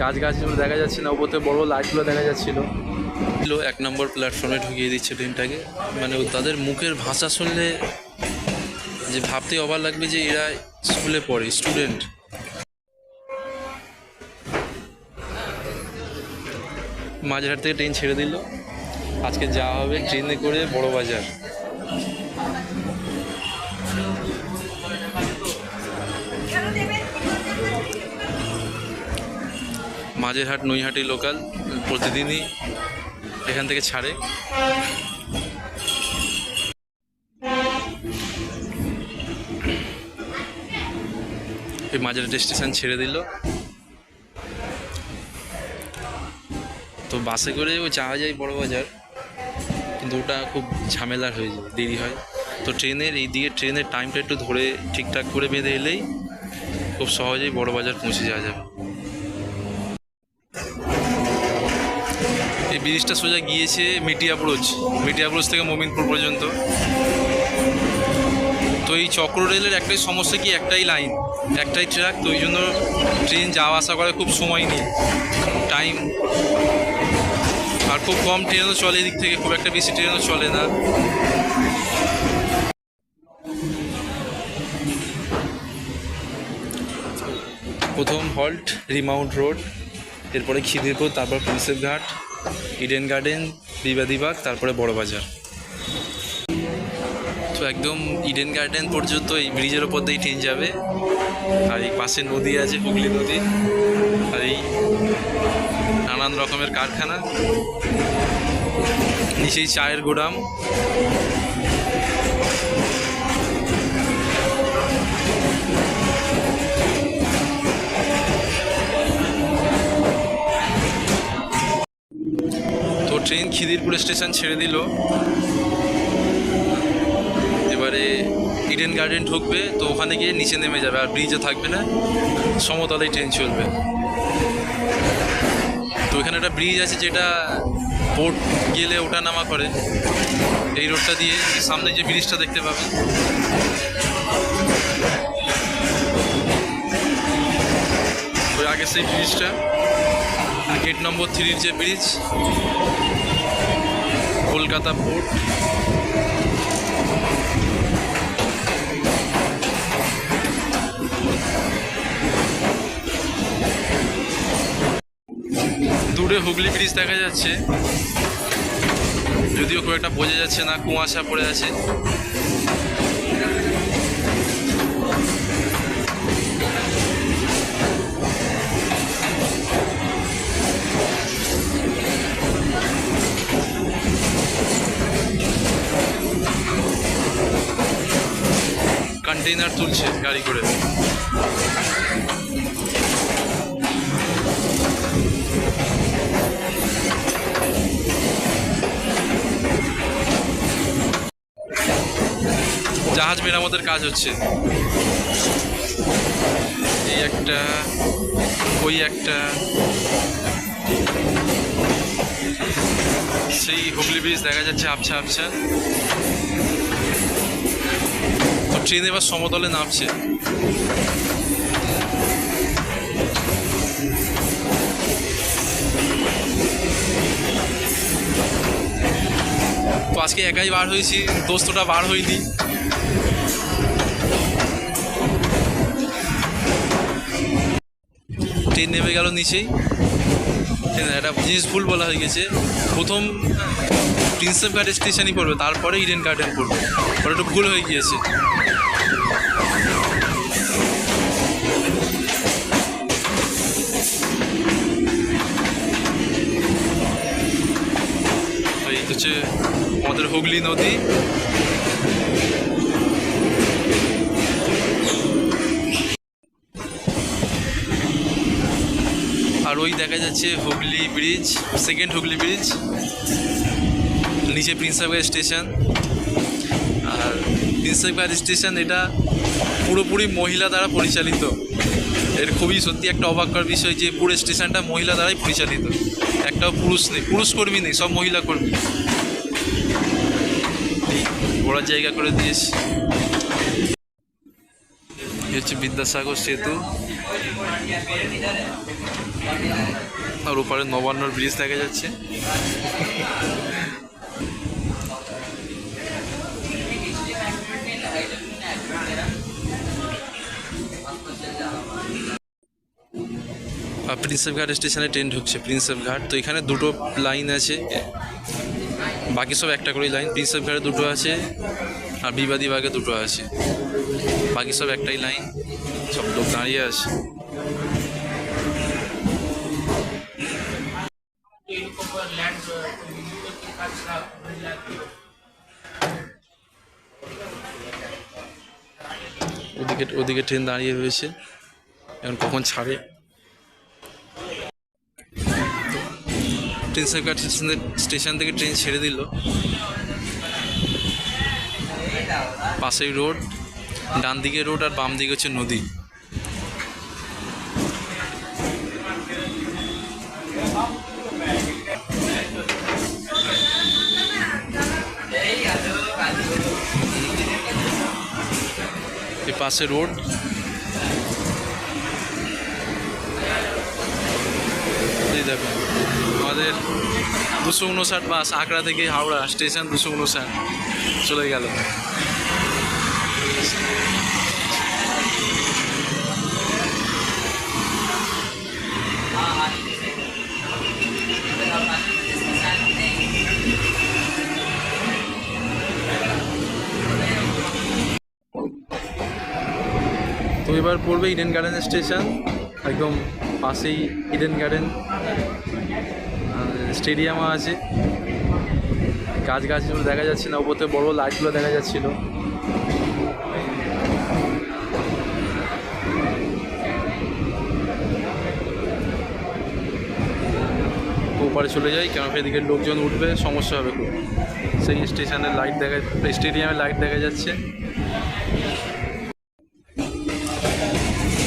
গাছ গাছগুলো দেখা যাচ্ছে না ওপর থেকে বড় লাইটগুলো দেখা যাচ্ছিল। ছিল এক নম্বর প্ল্যাটফর্মে ঢুকিয়ে দিচ্ছে ট্রেনটাকে মানে তাদের মুখের ভাষা শুনলে যে ভাবতে অবাক লাগবে যে এরা স্কুলে পড়ে স্টুডেন্ট মাঝেরহাট থেকে ট্রেন ছেড়ে দিল। আজকে যাওয়া হবে ট্রেনে করে বড় বাজার। মাঝেরহাট নৈহাটি লোকাল প্রতিদিনই এখান থেকে ছাড়ে। এই মাঝেরহাট স্টেশন ছেড়ে দিল। তো বাসে করে ও যাওয়া যায় বড় বাজার, কিন্তু ওটা খুব ঝামেলার হয়ে যায়, দেরি হয়। তো ট্রেনের এই দিকে ট্রেনের টাইমটা একটু ধরে ঠিকঠাক করে বেঁধে এলেই খুব সহজেই বড় বাজার পৌঁছে যাওয়া যাবে। এই ব্রিজটা সোজা গিয়েছে মিটি ব্রোজ মিটি ব্রোজ থেকে মোমিনপুর পর্যন্ত। তো এই চক্র রেলের একটাই সমস্যা কি? একটাই লাইন, একটাই ট্র্যাক তো ওই জন্য ট্রেন যাওয়া আসা করে খুব সময় নেই, টাইম। আর খুব কম ট্রেনও চলে এদিক থেকে, খুব একটা বেশি ট্রেনও চলে না। প্রথম হল্ট, রিমাউন্ট রোড, এরপরে খিদিরপুর, তারপর প্রিন্সেপ ঘাট। ইডেন গার্ডেন বিবাদীবাগ তারপরে বড় বাজার। তো একদম ইডেন গার্ডেন পর্যন্ত এই ব্রিজের ওপর দিয়েই ট্রেন যাবে। আর এই পাশে নদী আছে, হুগলি নদী। আর এই নানান রকমের কারখানা। নিচেই চায়ের গোদাম ট্রেন খিদিরপুর স্টেশন ছেড়ে দিল। এবারে ইডেন গার্ডেন ঢুকবে, তো ওখানে গিয়ে নিচে নেমে যাবে, আর ব্রিজে থাকবে না। সমতলেই ট্রেন চলবে। তো এখানে একটা ব্রিজ আছে যেটা বোট গেলে ওটা নামা করে। এই রোডটা দিয়ে সামনে যে ব্রিজটা দেখতে পাবেন ওই আগে সেই ব্রিজটা গেট নম্বর থ্রির যে ব্রিজ কলকাতা পোর্ট দূরে হুগলি ব্রিজ দেখা যাচ্ছে। যদিও খুব একটা বোঝা যাচ্ছে না, কুয়াশা পড়ে আছে। কন্টেইনার তুলছে গাড়ি করে। জাহাজ মেরামতের কাজ হচ্ছে। এই একটা, ওই একটা। সেই হুগলি ব্রিজ দেখা যাচ্ছে, আবছা আবছা। ট্রেন এবার সমতলে নামছে। তো আজকে একাই বার হয়েছি, দোস্তটা বার হয়নি। ট্রেন নেমে গেল নিচেই। একটা জিনিস ভুল বলা হয়ে গেছে। প্রথম প্রিন্সেপ ঘাট স্টেশনই পড়বে, তারপরে ইডেন গার্ডেন পড়বে। ওটা একটু ভুল হয়ে গিয়েছে। হচ্ছে আমাদের হুগলি নদী। আর ওই দেখা যাচ্ছে Hooghly bridge second Hooghly bridge, নিচে প্রিন্সেপঘাট স্টেশন আর প্রিন্সেপঘাট স্টেশন এটা পুরোপুরি মহিলা দ্বারা পরিচালিত। এর খুবই সত্যি একটা অবাককর বিষয় যে পুরো স্টেশনটা মহিলা দ্বারাই পরিচালিত। একটাও পুরুষ নেই পুরুষ কর্মী নেই, সব মহিলা কর্মী। ঘোরার জায়গা করে দিয়েছে। হচ্ছে বিদ্যাসাগর সেতু। আর ওপারে নবান্নর ব্রিজ দেখা যাচ্ছে। প্রিন্সেপ ঘাট স্টেশনে ট্রেন ঢুকছে প্রিন্সেপ ঘাট তো এখানে দুটো লাইন আছে। বাকি সব একটা করেই লাইন প্রিন্সেপ ঘাটে দুটো আছে আর বিবাদী বাগে দুটো আছে। বাকি সব একটাই লাইন, সব লোক দাঁড়িয়ে আছে। ওদিকে ওদিকে ট্রেন দাঁড়িয়ে রয়েছে। এখন কখন ছাড়ে? প্রিন্সেপ ঘাট স্টেশন থেকে ট্রেন ছেড়ে দিল। পাশেই রোড ডান দিকে রোড আর বাম দিকে হচ্ছে নদী। পাশে রোড এই দেখো আমাদের দুশো উনষাট বাস আগ্রা থেকে হাওড়া স্টেশন দুশো উনষাট চলে গেল। তো এবার পড়বে ইডেন গার্ডেন স্টেশন, একদম পাশেই ইডেন গার্ডেন। স্টেডিয়ামও আছে। গাছ গাছগুলো দেখা যাচ্ছে না ওপরে বড় লাইটগুলো দেখা যাচ্ছিল। ওপারে চলে যাই কেন এদিকে লোকজন উঠবে, সমস্যা হবে খুব। সেই স্টেশনের লাইট দেখা স্টেডিয়ামের লাইট দেখা যাচ্ছে।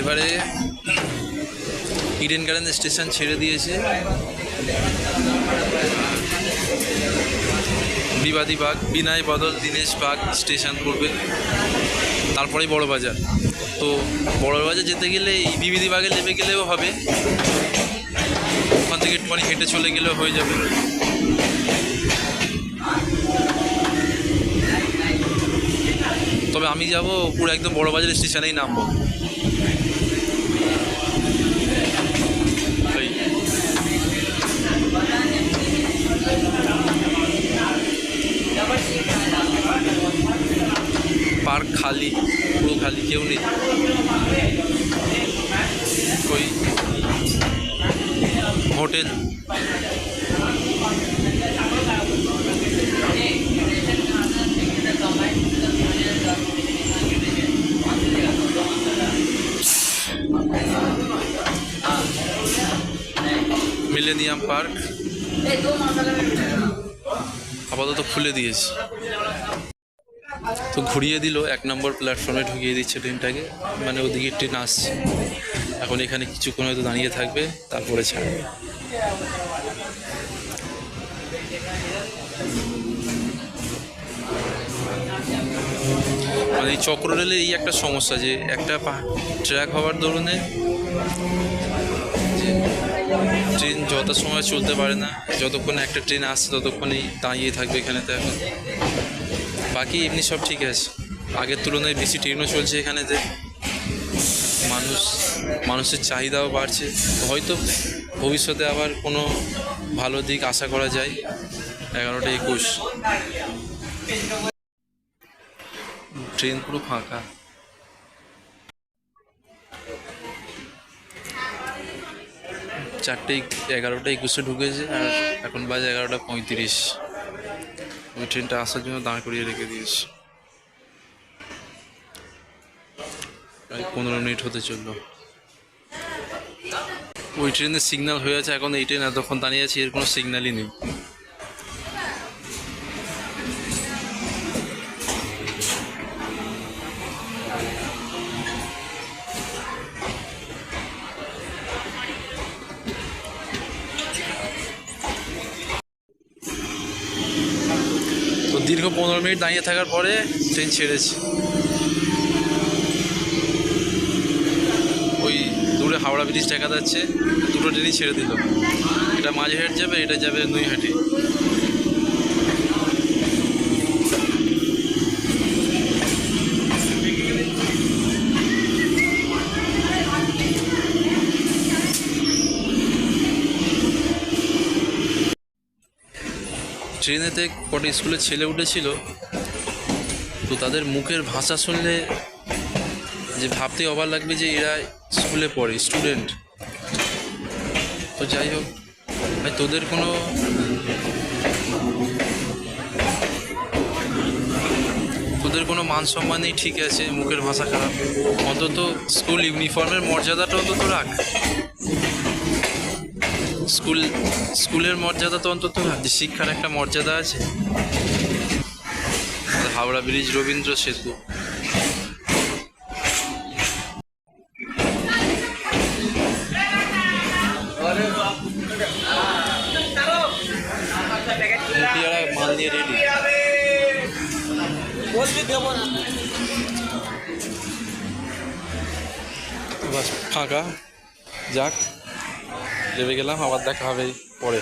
এবারে ইডেন গার্ডেন স্টেশন ছেড়ে দিয়েছে। বিবাদী বাগ বিনয় বদল, দীনেশ বাগ স্টেশন পড়বে তারপরে বড় বাজার। তো বড় বাজার যেতে গেলে এই বিবিধি বাগে নেমে গেলেও হবে। ওখান থেকে একটুখানি হেঁটে চলে গেলেও হয়ে যাবে। তবে আমি যাব পুরো একদম বড় বাজার স্টেশনেই নামবো। পার্ক। আপাতত খুলে দিয়েছে। তো ঘুরিয়ে দিল, এক নম্বর প্ল্যাটফর্মে ঢুকিয়ে দিচ্ছে ট্রেনটাকে। মানে ওদিকে ট্রেন আসছে। এখন এখানে কিছুক্ষণ হয়তো দাঁড়িয়ে থাকবে, তারপরে ছাড়বে। মানে এই চক্র রেলের এই একটা সমস্যা যে একটা ট্র্যাক হওয়ার দরুনে ট্রেন যত সময় চলতে পারে না, যতক্ষণ একটা ট্রেন আসছে ততক্ষণই দাঁড়িয়ে থাকবে এখানেতে এখন। বাকি এমনি সব ঠিক আছে। আগের তুলনায় বেশি ট্রেনও চলছে এখানেতে। মানুষ, মানুষের চাহিদাও বাড়ছে। হয়তো ভবিষ্যতে আবার কোনো ভালো দিক আশা করা যায় এগারোটা একুশ। ট্রেন পুরো ফাঁকা। চারটে, এগারোটা, একুশে ঢুকেছে আর এখন বাজে এগারোটা পঁয়ত্রিশ। ওই ট্রেনটা আসার জন্য দাঁড় করিয়ে রেখে দিয়েছি। প্রায় পনেরো মিনিট হতে চলল। ওই ট্রেনের সিগনাল হয়ে আছে, এখন এই ট্রেন এতক্ষণ দাঁড়িয়ে আছে, এর কোনো সিগন্যালই নেই। পনেরো মিনিট দাঁড়িয়ে থাকার পরে ট্রেন ছেড়েছে। ওই দূরে হাওড়া ব্রিজ দেখা যাচ্ছে, দুটো ট্রেনই ছেড়ে দিল। এটা মাঝহাট যাবে, এটা যাবে নৈহাটি। ট্রেনেতে কটা স্কুলের ছেলে উঠেছিল, তো তাদের মুখের ভাষা শুনলে যে ভাবতে অবাক লাগবে যে এরা স্কুলে পড়ে স্টুডেন্ট তো যাই হোক, ভাই, তোদের কোনো তোদের কোনো মান সম্মান নেই? ঠিক আছে, মুখের ভাষা খারাপ। অন্তত স্কুল ইউনিফর্মের মর্যাদাটা অন্তত রাখ স্কুল, স্কুলের মর্যাদা তো অন্তত শিক্ষার একটা মর্যাদা আছে। হাওড়া ব্রিজ রবীন্দ্র সেতু। মাল নিয়ে রেডি বাস, ফাঁকা। যাক। নেমে গেলাম আবার দেখা হবে পরে।